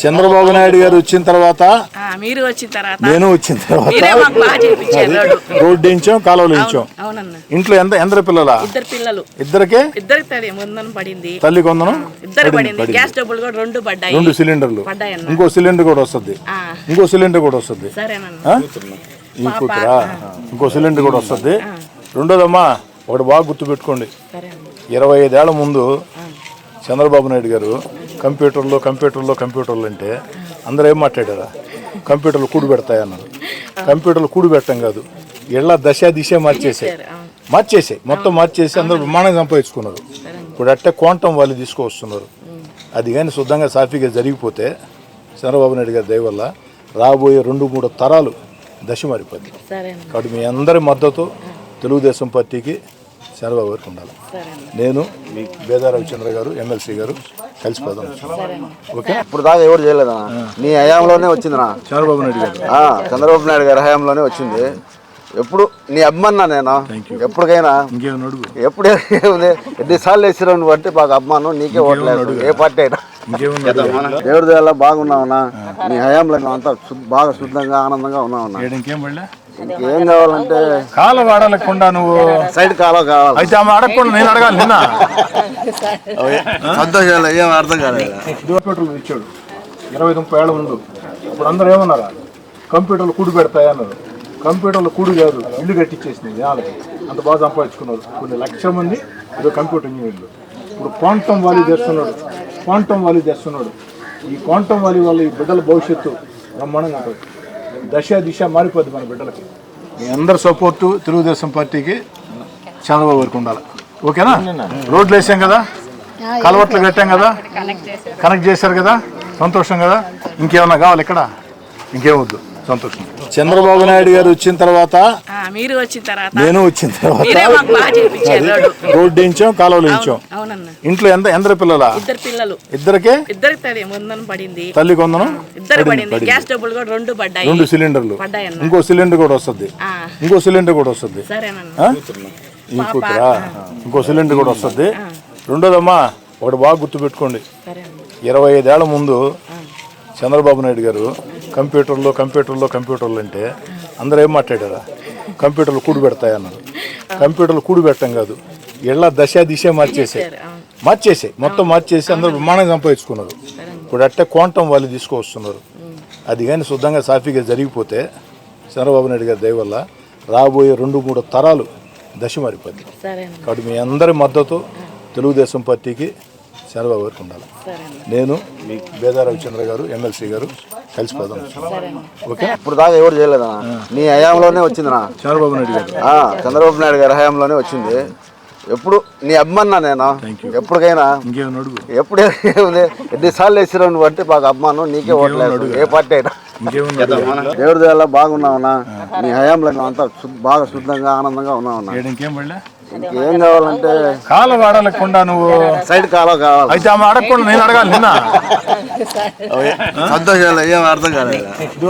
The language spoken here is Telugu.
చంద్రబాబు నాయుడు గారు వచ్చిన తర్వాత మీరు వచ్చిన తర్వాత. నేను వచ్చిన తర్వాత రోడ్డు. వేయించాం కాలువలు అవునన్న. ఇంట్లో ఎంత ఎందరు పిల్లల? ఇద్దరు పిల్లలు. ఇద్దరికే? ఇద్దరికి పడింది. తల్లి కొందనం? ఇద్దరు పడింది గ్యాస్ డబ్బులు కూడా రెండు పడ్డాయి. రెండు సిలిండర్లు. ఇంకో సిలిండర్ కూడా వస్తుంది. ఇంకో సిలిండర్ కూడా వస్తుంది. కూతురా? ఇంకో సిలిండర్ కూడా వస్తుంది. రెండోదమ్మా ఒకటి బాగా గుర్తుపెట్టుకోండి. ఇరవై ఐదేళ్ళ ముందు చంద్రబాబు నాయుడు గారు కంప్యూటర్లో కంప్యూటర్లో కంప్యూటర్లు అంటే అందరూ ఏం మాట్లాడారా? కంప్యూటర్లు కూడి పెడతాయన్నారు కంప్యూటర్లు కూడి పెట్టం కాదు. ఇళ్ళ దశ దిశ అవును. మార్చేసాయి. మొత్తం మార్చేసి అందరూ బ్రహ్మాండంగా సంపాదించుకున్నారు. ఇప్పుడు అట్టే క్వాంటం వాళ్ళు తీసుకువస్తున్నారు. అది కానీ శుద్ధంగా సాఫీగా జరిగిపోతే చంద్రబాబు నాయుడు గారి దయ వల్ల రాబోయే రెండు మూడు తరాలు దశ అన్న కాబట్టి మీ అందరి మద్దతు తెలుగుదేశం పార్టీకి చంద్రబాబు గారికి ఉండాలి. నేను మీ బేదా రవిచంద్ర గారు ఎమ్మెల్సీ గారు కలిసి పోదాం. ఓకే? ఇప్పుడు దాకా ఎవరు చేయలేదా? నీ హయాంలోనే వచ్చిందినా చంద్రబాబు నాయుడు గారు. చంద్రబాబు నాయుడు గారి హయాంలోనే వచ్చింది. ఎప్పుడు నీ అభిమాన్నా నేను? ఎప్పటికైనా? ఇంకేం అడుగు? ఎప్పుడు ఏముంది? ఎన్నిసార్లు వేసిరావు నువ్వు అంటే బాగా అభిమానం నీకే ఓట్లేదు. ఏ పార్టీ అయినా. దేవుడి దేవాల బాగున్నావునా? నీ హయాంలో అంతా బాగా శుద్ధంగా ఆనందంగా ఉన్నావునా? పడలే? ఏం కావాలంటే కాల వాడలేకుండా నువ్వు సైడ్ కాలువ కావాలి. అయితే ఆమె అడగకుండా నేను అడగాలి నిన్న. సంతోషాలు ఏం అర్థం కాలేదు కంప్యూటర్లు ఇచ్చాడు. ఇరవై ముప్పై ఏళ్ళ ముందు ఇప్పుడు అందరూ ఏమన్నారా? కంప్యూటర్లు కూడి పెడతాయి అన్నారు. కంప్యూటర్లు కూడి కాదు ఇల్లు కట్టించేసింది జనాలకి. అంత బాగా సంపాదించుకున్నారు. కొన్ని లక్షల మంది ఇదో కంప్యూటర్ ఇంజనీర్లు. ఇప్పుడు క్వాంటమ్ వాలీ చేస్తున్నాడు. క్వాంటమ్ వాలీ చేస్తున్నాడు. ఈ క్వాంటమ్ వాలీ వల్ల ఈ బిడ్డల భవిష్యత్తు బ్రహ్మాండంగా ఉంటుంది. దశ దిశ మారిపోద్ది మన బిడ్డలకి. మీ అందరి సపోర్టు తెలుగుదేశం పార్టీకి చంద్రబాబు గారికి ఉండాలి. ఓకేనా? రోడ్లు వేసాం కదా? కలవట్లు కట్టాం కదా? కనెక్ట్ చేశారు కదా? సంతోషం కదా? ఇంకేమన్నా కావాలి ఇక్కడ? ఇంకేమొద్దు సంతోషం. చంద్రబాబు నాయుడు గారు వచ్చిన తర్వాత ఆ, మీరు వచ్చిన తర్వాత నేను వచ్చిన తర్వాత రోడ్డు వేయించాం కాలువలు అవునన్న. ఇంట్లో ఎంత ఎందరు పిల్లల? ఇద్దరు పిల్లలు. ఇద్దరికే? ఇద్దరికి తల్లి ముందన పడింది. తల్లి కొందనం? ఇద్దరు పడింది గ్యాస్ డబ్బులు కూడా రెండు పడ్డాయి. రెండు సిలిండర్లు. ఇంకో సిలిండర్ కూడా వస్తుంది. ఆ, ఇంకో సిలిండర్ కూడా వస్తుంది. కూతురా ఇంకో సిలిండర్ కూడా వస్తుంది. రెండోదమ్మా ఒకటి బాగా గుర్తుపెట్టుకోండి. ఇరవై ఐదేళ్ళ ముందు చంద్రబాబు నాయుడు గారు కంప్యూటర్లో కంప్యూటర్లో కంప్యూటర్లు అంటే అందరూ ఏం మాట్లాడారా? కంప్యూటర్లు కూడి పెడతాయన్నారు కంప్యూటర్లు కూడి పెట్టం కాదు. ఇళ్ళ దశ దిశ అవును. మార్చేసాయి. మొత్తం మార్చేసి అందరూ బ్రహ్మాండంగా సంపాదించుకున్నారు. ఇప్పుడు అట్టే క్వాంటం వాళ్ళు తీసుకువస్తున్నారు అది కానీ శుద్ధంగా సాఫీగా జరిగిపోతే చంద్రబాబు నాయుడు గారి దయ వల్ల రాబోయే రెండు మూడు తరాలు దశ మారిపోద్ది. కాబట్టి మీ అందరి మద్దతు తెలుగుదేశం పార్టీకి చంద్రబాబు గారికి ఉండాలి నేను మీ బేదా రవిచంద్ర గారు ఎమ్మెల్సీ గారు కలిసి పోదాం. ఓకే? ఇప్పుడు దాకా ఎవరు చేయలేదా? నీ హయాంలోనే వచ్చిందినా చంద్రబాబు నాయుడు గారు. ఆ, చంద్రబాబు నాయుడు గారి హయాంలోనే వచ్చింది. ఎప్పుడు నీ అభిమాన్నా నేను? ఎప్పటికైనా? ఎప్పుడు ఏముంది? ఎన్నిసార్లు వేసిరావు నువ్వు అంటే బాగా అభిమానం నీకే ఓట్లేదు ఏ పార్టీ అయినా. దేవుడి దేవాల బాగున్నావునా నీ హయాంలో అంతా బాగా శుద్ధంగా ఆనందంగా ఉన్నావునా ఏడు ఇంకేం పడలే? ఏం కావాలంటే కాల వాడలేకుండా నువ్వు సైడ్ కాలువ కావాలి. అయితే ఆమె అడగకుండా నేను అడగాలి నిన్న. సంతోషాలు ఏం అర్థం కాలేదు.